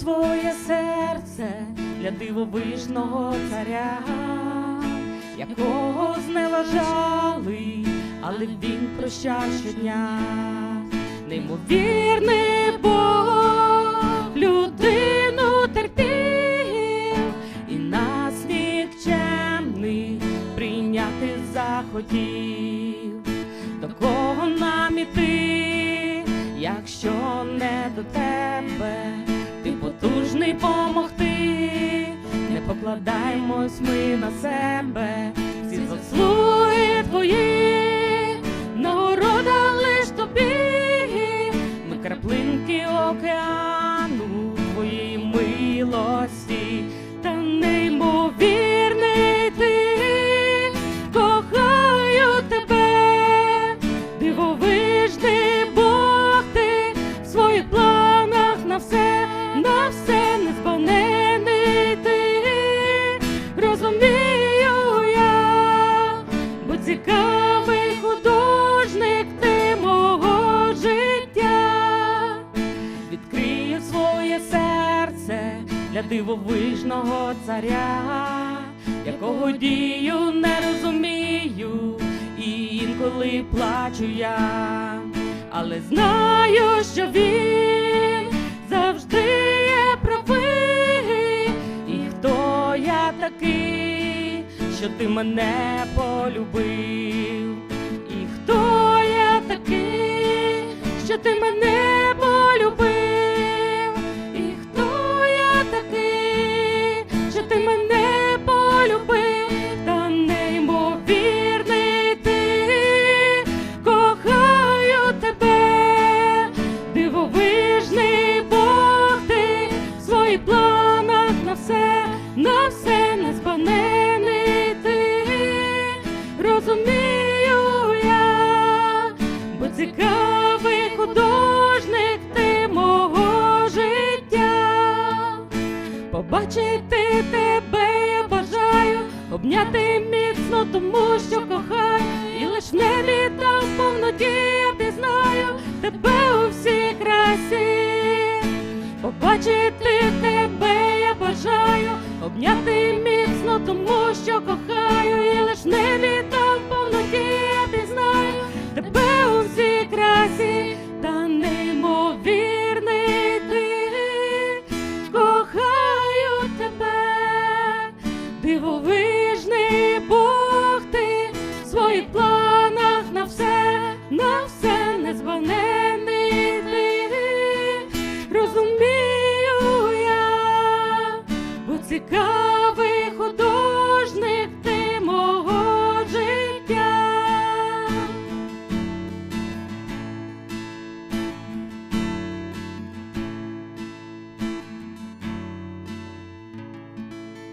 Своє серце для дивовижного царя, якого зневажали, але він прощав щодня. Неймовірний Бог людину терпів і нас нікчемний прийняти захотів. До кого нам іти, якщо не до тебе, потужний помогти, не покладаймось ми на себе, всі заслуги твої, нагорода лиш тобі, ми краплинки океану твоєї милості, бо художник ти мого життя. Відкрию своє серце для дивовижного царя, якого дію не розумію, і інколи плачу я, але знаю, що він завжди є правий, і хто я такий, що ти мене полюбив, Побачити тебе я бажаю, обняти міцно, тому що кохаю, і лиш в небі та в повноті я пізнаю тебе у всій красі. Побачити тебе я бажаю, обняти міцно, тому що кохаю, і лиш в небі та розумію